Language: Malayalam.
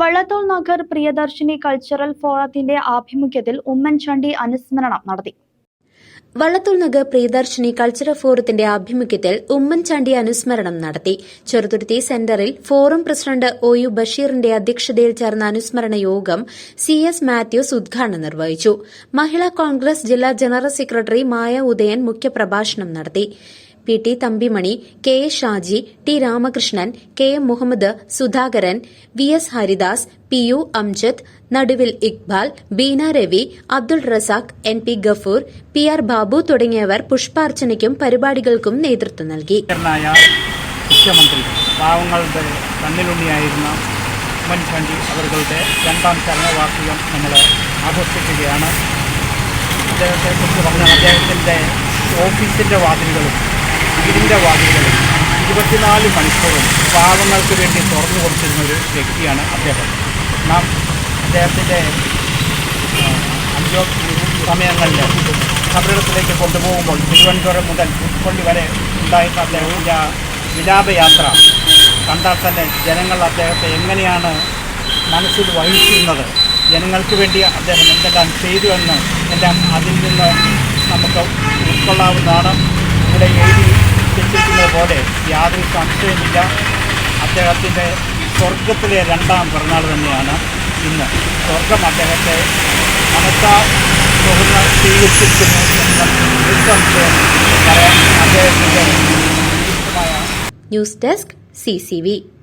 Vallathol Nagar Priyadarshini cultural ഫോറത്തിന്റെ ആഭിമുഖ്യത്തിൽ ഉമ്മൻചാണ്ടി അനുസ്മരണം നടത്തി. വള്ളത്തോൾ നഗർ പ്രിയദർശിനി കൾച്ചറൽ ഫോറത്തിന്റെ ആഭിമുഖ്യത്തിൽ ഉമ്മൻചാണ്ടി അനുസ്മരണം നടത്തി. ചെറുതുരുത്തി സെന്ററിൽ ഫോറം പ്രസിഡന്റ് ഒ യു ബഷീറിന്റെ അധ്യക്ഷതയിൽ ചേർന്ന അനുസ്മരണ യോഗം സി എസ് മാത്യൂസ് ഉദ്ഘാടനം നിർവഹിച്ചു. മഹിളാ കോൺഗ്രസ് ജില്ലാ ജനറൽ സെക്രട്ടറി മായ ഉദയൻ മുഖ്യപ്രഭാഷണം നടത്തി. P T Thampimani K A Shaji T Ramakrishnan K M Muhammad Sudhakaran V S Haridas P U Amjad Naduvil Iqbal Beena Ravi Abdul Razak N P Gafoor P R Babu തുടങ്ങിയവർ പുഷ്പാർച്ചനയ്ക്കും പരിപാടികൾക്കും നേതൃത്വം നൽകി. മുഖ്യമന്ത്രി പാവങ്ങളുടെ കണ്ണിലുണ്ണിയായിരുന്ന ഉമ്മൻചാണ്ടി അവരുടെ രണ്ടാം ചരണവാർഷികം നമ്മൾ ആഘോഷിക്കുകയാണ്. അദ്ദേഹത്തെക്കുറിച്ച് പറഞ്ഞാൽ അദ്ദേഹത്തിന്റെ ഓഫീസിന്റെ വാതിലുകളും വീടിന്റെ വാതിലുകളിൽ ഇരുപത്തിനാല് മണിക്കൂറും പാവങ്ങൾക്ക് വേണ്ടി തുറന്നു കൊടുത്തിരുന്ന ഒരു വ്യക്തിയാണ് അദ്ദേഹം. നാം അദ്ദേഹത്തിന്റെ അഞ്ചോ സമയങ്ങളിൽ ഖബറിടത്തിലേക്ക് കൊണ്ടുപോകുമ്പോൾ തിരുവനന്തപുരം മുതൽ പുൽപ്പള്ളി വരെ ഉണ്ടായിരുന്ന അദ്ദേഹത്തിന്റെ ആ വിലാപയാത്ര കണ്ടാൽ തന്നെ ജനങ്ങൾ അദ്ദേഹത്തെ എങ്ങനെയാണ് മനസ്സിൽ വഹിച്ചിരുന്നത്? ജനങ്ങൾക്ക് വേണ്ടി അദ്ദേഹം എന്തെല്ലാം ചെയ്തു എന്ന് എല്ലാം അതിൽ നിന്ന് നമുക്ക് ഉൾക്കൊള്ളാവുന്നതാണ്. ഇവിടെ എഴുതി വെച്ചിരിക്കുന്നത് പോലെ യാതൊരു സംശയമില്ല അദ്ദേഹത്തിന്റെ സ്വർഗത്തിലെ രണ്ടാം പിറന്നാൾ തന്നെയാണ് ഇന്ന്. സ്വർഗം അദ്ദേഹത്തെ മനസ്സാ തുറന്ന് സ്വീകരിച്ചിരിക്കുന്നു എന്ന് നിസ്സംശയം പറയാൻ അദ്ദേഹത്തിന്റെ ന്യൂസ് ഡെസ്ക് സിസിവി